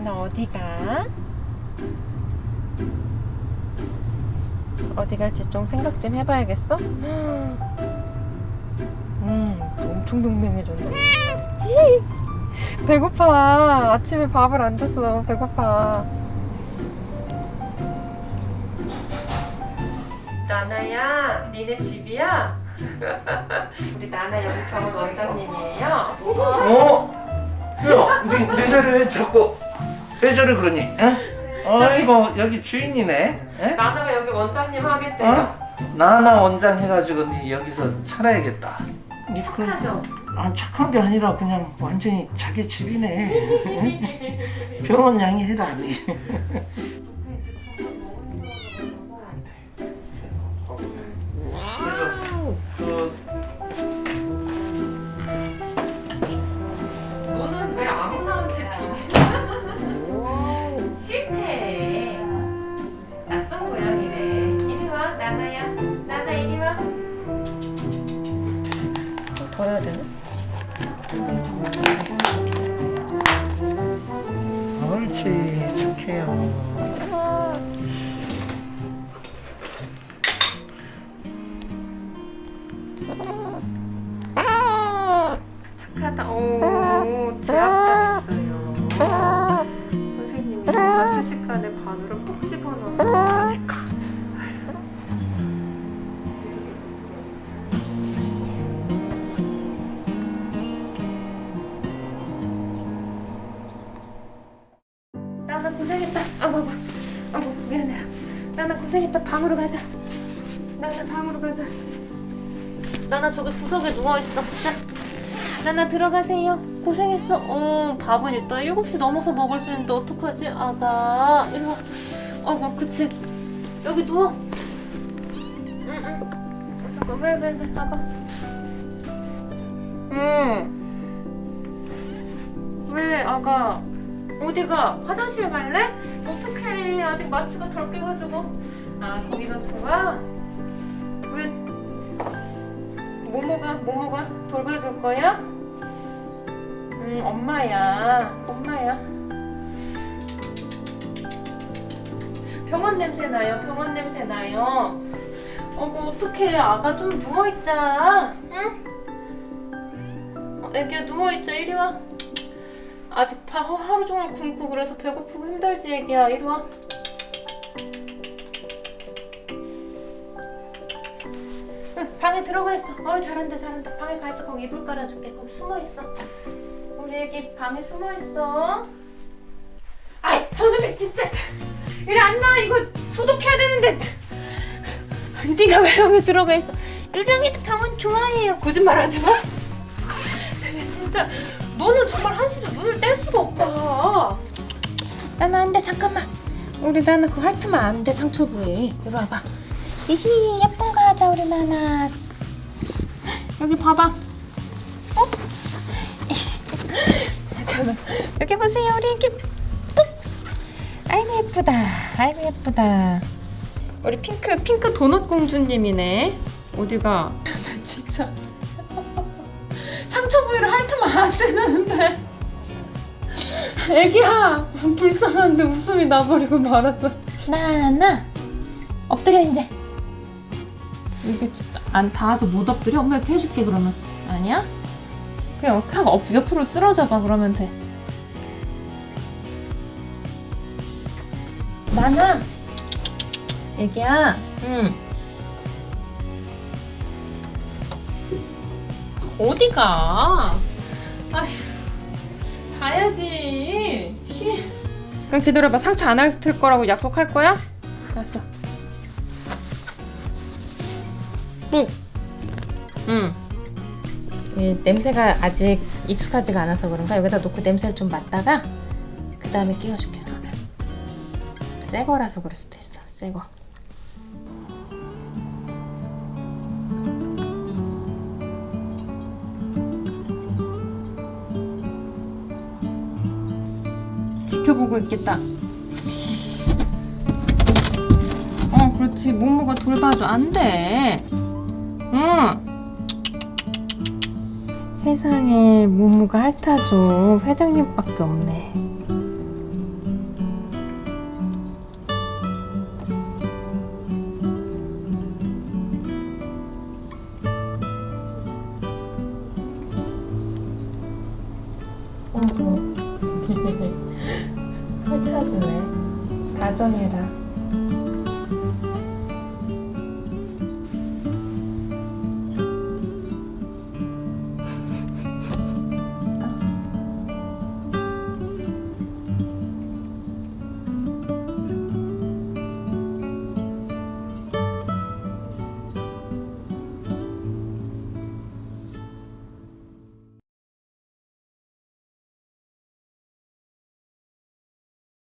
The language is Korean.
나는 어디가? 어디 갈지 좀 생각 좀 해봐야겠어? 음, 엄청 동맹해졌네. 배고파. 아침에 밥을 안 줬어. 배고파. 나나야, 니네 집이야? 우리 나나 여기 병원 원장님이에요. 어? 야, 네, 내 자리를 왜 자꾸 왜 저래 그러니? 에? 아이고 여기 주인이네. 에? 나나가 여기 원장님 하겠대요. 어? 나나 원장 해가지고 네 여기서 살아야겠다. 니 그- 착하죠? 아 착한 게 아니라 그냥 완전히 자기 집이네. 에? 병원 양해해라 니. 옳지 착해요. 착하다. 오, 제 미안해. 나나 고생했다. 방으로 가자. 나나 방으로 가자. 나나 저기 구석에 누워 있어. 자, 나나 들어가세요. 고생했어. 어, 밥은 이따 7시 넘어서 먹을 수 있는데 어떡하지? 아가, 이리 와. 어구, 그치. 여기 누워. 응, 응. 잠깐, 왜, 왜, 왜, 아가. 응. 왜, 아가. 어디가? 화장실 갈래? 어떡해. 아직 마취가 덜 깨가지고. 아, 거기가 좋아? 왜, 모모가 모모가 돌봐줄 거야? 음 엄마야 엄마야 병원 냄새 나요 병원 냄새 나요 어구 어떡해 아가 좀 누워있자 응? 어, 애기야 누워있자 이리 와 아직 바, 하- 하루 종일 굶고 그래서 배고프고 힘들지 애기야 이리 와 응, 방에 들어가 있어. 어이 잘한다 잘한다. 방에 가 있어. 거기 이불 깔아줄게. 거기 숨어 있어. 우리 애기 방에 숨어 있어. 아이 저놈이 진짜 이리 안 나와. 이거 소독해야 되는데. 네가 왜 여기 들어가 있어? 르랑이도 병원 좋아해요. 거짓말하지 마. 진짜 너는 정말 한시도 눈을 뗄 수가 없다. 나나 안돼 잠깐만. 우리 나나 그거 핥으면 안돼 상처 부위. 이리 와봐. 이히 예쁜 거 하자 우리 나나 여기 봐봐 어? 잠깐만 여기 보세요 우리 애기 ปุ๊ 아이고 예쁘다 아이고 예쁘다 우리 핑크 핑크 도넛 공주님이네 어디가 나 진짜 상처 부위를 핥으면 안 되는데. 애기야 불쌍한데 웃음이 나버리고 말았어. 나나 엎드려 이제. 이게 안 닿아서 못 엎드려? 엄마 이렇게 해줄게 그러면. 아니야? 그냥 확 엎, 옆으로 쓰러져봐 그러면 돼. 나나. 애기야. 응 어디가 아휴 자야지 쉬 그냥 기다려봐 상처 안 핥을 거라고 약속할 거야? 알았어 응. 응. 이 냄새가 아직 익숙하지가 않아서 그런가 여기다 놓고 냄새를 좀 맡다가 그 다음에 끼워줄게 새 거라서 그럴 수도 있어 새 거. 지켜보고 있겠다. 어, 그렇지. 모모가 돌봐줘. 안 돼. 응. 세상에 모모가 핥아줘. 회장님밖에 없네. 설치가 되네. 가정해라.